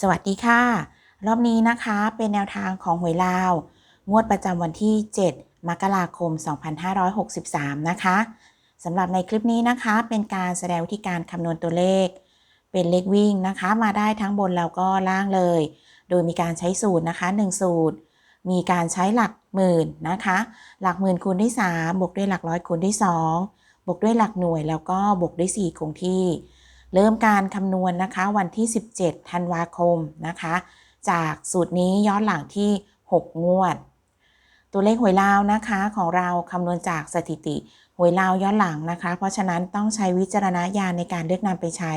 สวัสดีค่ะ รอบนี้นะคะเป็นแนวทางของหวยลาว งวดประจำวันที่ 7 มกราคม 2563 นะคะสำหรับในคลิปนี้นะคะเป็นการแสดงวิธีการคำนวณตัวเลข เป็นเลขวิ่งนะคะ มาได้ทั้งบนแล้วก็ล่างเลย โดยมีการใช้สูตรนะคะ 1 สูตร มีการใช้หลักหมื่นนะคะ หลักหมื่นคูณด้วย3บวกด้วยหลักร้อยคูณด้วย2บวกด้วยหลักหน่วยแล้วก็บวกด้วย4คงที่ เริ่มการคำนวณนะคะวันที่ 17 ธันวาคมนะคะ จากสูตรนี้ย้อนหลังที่ 6 งวด ตัวเลขหวยลาวนะคะของเราคำนวณจากสถิติหวยลาวย้อนหลังนะคะ เพราะฉะนั้นต้องใช้วิจารณญาณในการเลือกนำไปใช้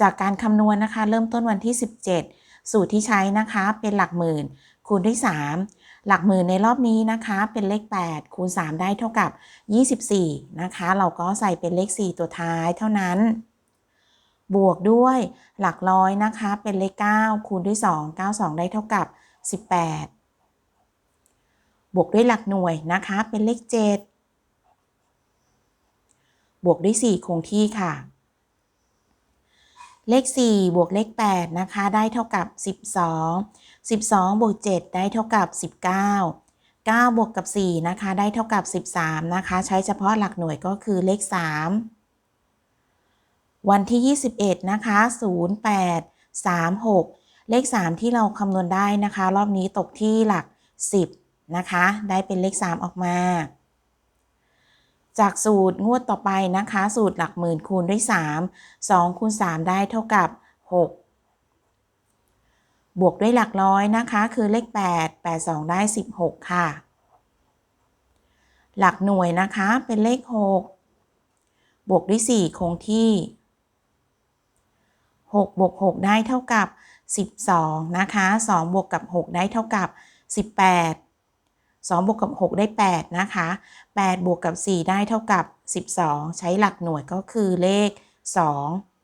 จากการคำนวณนะคะ เริ่มต้นวันที่ 17 สูตรที่ใช้นะคะเป็นหลักหมื่น คูณด้วย 3 หลักหมื่นในรอบนี้นะคะ เป็นเลข 8 คูณ 3 ได้เท่ากับ 24 นะคะ เราก็ใส่เป็นเลข 4 ตัวท้ายเท่านั้น บวกด้วยหลักร้อยนะคะ เป็นเลข 9 คูณด้วย 2 9 2 ได้เท่ากับ 18 บวกด้วยหลักหน่วยนะคะ เป็นเลข 7 บวกด้วย 4 คงที่ค่ะ เลข 4 บวกเลข 8 นะคะ ได้เท่ากับ 12 12 บวก 7 ได้เท่ากับ 19 9 บวกกับ 4 นะคะ ได้เท่ากับ 13 นะคะ ใช้เฉพาะหลักหน่วยก็คือเลข 3 วันที่ 21 นะคะ 08 36 เลข 3 ที่เราคำนวณได้นะคะ รอบนี้ตกที่หลัก 10 นะคะ ได้เป็นเลข 3 ออกมา จากสูตรงวดต่อไปนะคะ สูตรหลักหมื่นคูณด้วย 3 2คูณ3 ได้เท่ากับ 6บวกด้วยหลักร้อยนะคะ คือเลข 8 8 2 ได้ 16 ค่ะ หลักหน่วยนะคะเป็นเลข 6 บวกด้วย 4 คงที่ 6บวก6ได้เท่ากับ 12 นะคะ 2 บวกกับ 6 ได้เท่ากับ 18 2 บวกกับ 6 ได้ 8 นะคะ 8 บวกกับ 4 ได้เท่ากับ 12 ใช้หลักหน่วยก็คือเลข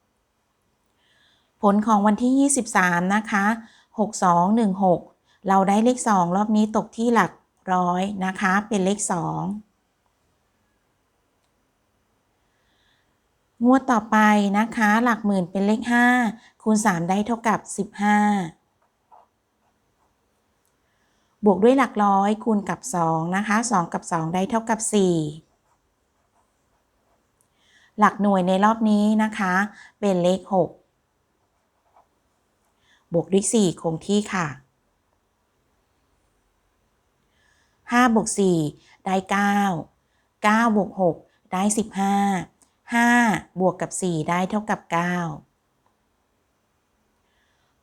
2 ผลของวันที่ 23 นะคะ 6216 เราได้เลข 2 รอบนี้ตกที่หลักร้อยนะคะ เป็นเลข 2 งวดต่อไปนะคะ หลักหมื่นเป็นเลข 5 คูณ 3 ได้เท่ากับ 15 บวกด้วยหลักร้อยคูณกับ 2 นะคะ 2 กับ 2 ได้เท่ากับ 4 หลักหน่วยในรอบนี้นะคะ เป็นเลข 6 บวกด้วย 4 คงที่ค่ะ5บวก4ได้ 9 9บวก6ได้ 15 5 บวกกับ 4 ได้เท่ากับ 9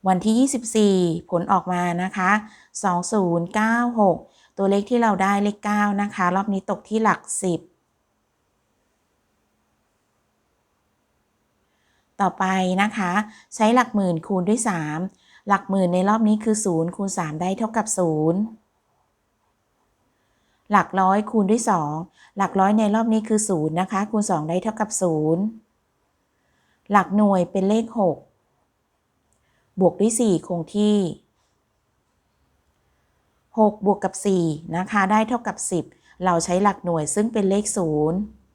วันที่ 24 ผลออกมานะคะ 2096 ตัวเลขที่เราได้เลข 9 นะคะ รอบนี้ตกที่หลัก 10 ต่อไปนะคะ ใช้หลักหมื่นคูณด้วย 3 หลักหมื่นในรอบนี้คือ 0 คูณ 3 ได้เท่ากับ 0 หลักร้อยคูณด้วย 2 หลักร้อยในรอบนี้คือ 0 นะคะ คูณ 2 ได้เท่ากับ 0 หลักหน่วยเป็นเลข 6 บวกด้วย 4 คงที่ 6 บวกกับ 4 นะคะ ได้เท่ากับ 10 เราใช้หลักหน่วยซึ่งเป็นเลข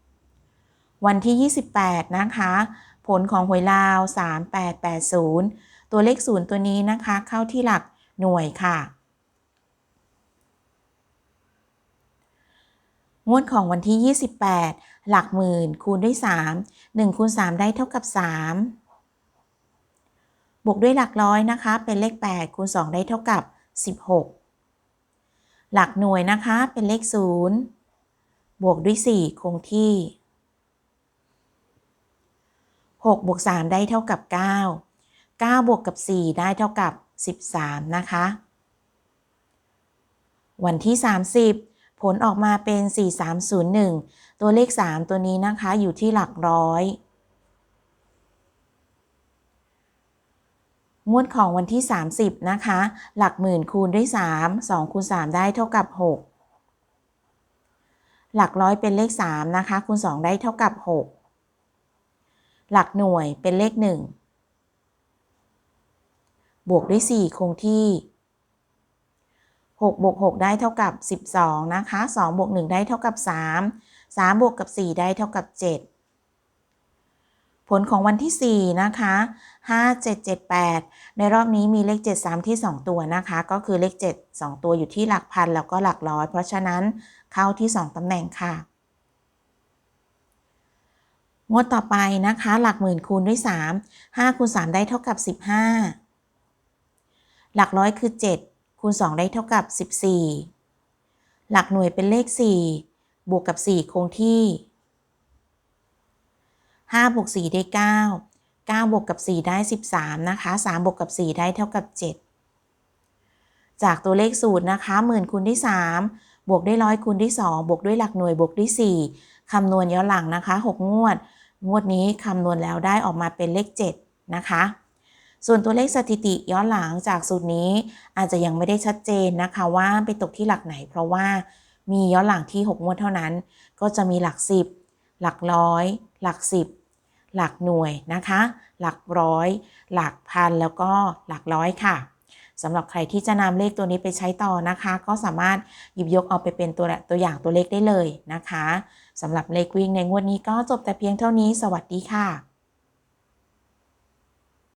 0 วันที่ 28 นะคะ ผลของหวยลาว 3880 ตัวเลข 0 ตัวนี้นะคะ เข้าที่หลักหน่วยค่ะ งวดของวันที่ 28 หลักหมื่นคูณด้วย 3 1คูณ3 ได้เท่ากับ 3 บวกด้วยหลักร้อยนะคะ เป็นเลข 8 คูณ 2 ได้เท่ากับ 16 หลักหน่วยนะคะ เป็นเลข 0 บวกด้วย 4 คงที่ 6 บวก 3 ได้เท่ากับ 9 9 บวกกับ 4 ได้เท่ากับ 13 นะคะ วันที่ 30 ผลออกมาเป็น 4301 ตัวเลข 3 ตัวนี้นะคะอยู่ที่หลักร้อย งวดของวันที่ 30 นะคะ หลักหมื่นคูณด้วย 3 2คูณ3ได้เท่ากับ 6 หลักร้อยเป็นเลข 3 นะคะ คูณ 2 ได้เท่ากับ 6 หลักหน่วยเป็นเลข 1 บวกด้วย 4 คงที่ 6บวก6ได้เท่ากับ 12 นะคะ2บวก1ได้เท่ากับ 3 3 บวกกับ 4 ได้เท่ากับ 7 ผลของวันที่ 4 นะคะ 5778 ในรอบนี้มีเลข 7 3 ที่ 2 ตัวนะคะ ก็คือเลข 7 2 ตัวอยู่ที่หลักพันแล้วก็หลักร้อย เพราะฉะนั้นเข้าที่ 2ตำแหน่งค่ะงวดต่อไปนะคะ หลักหมื่นคูณด้วย 3 5คูณ3ได้เท่ากับ 15 หลักร้อยคือ 7 คูณ 2 ได้เท่ากับ 14 หลักหน่วยเป็นเลข 4 บวกกับ 4 คงที่ 5 บวก 4 ได้ 9 9 บวกกับ 4 ได้ 13 นะคะ 3 บวกกับ 4 ได้เท่ากับ 7 จากตัวเลขสูตรนะคะหมื่นคูณด้วย3บวกด้วยร้อยคูณด้วย2บวกด้วยหลักหน่วยบวกด้วย4คำนวณย้อนหลังนะคะ 6 งวด งวดนี้คำนวณแล้วได้ออกมาเป็นเลข 7 นะคะ ส่วนตัวเลขสถิติย้อนหลังจากสูตรนี้อาจจะยังไม่ได้ชัดเจนนะคะว่าไปตกที่หลักไหน เพราะว่ามีย้อนหลังที่ 6 งวดเท่านั้น ก็จะมีหลัก 10 หลักร้อย หลัก 10 หลักหน่วยนะคะ หลักร้อย หลักพันแล้วก็หลักร้อยค่ะสำหรับใครที่จะนำเลขตัวนี้ไปใช้ต่อนะคะ ก็สามารถหยิบยกเอาไปเป็นตัวตัวอย่างตัวเลขได้เลยนะคะสำหรับเลขวิ่งในงวดนี้ก็จบแต่เพียงเท่านี้ สวัสดีค่ะ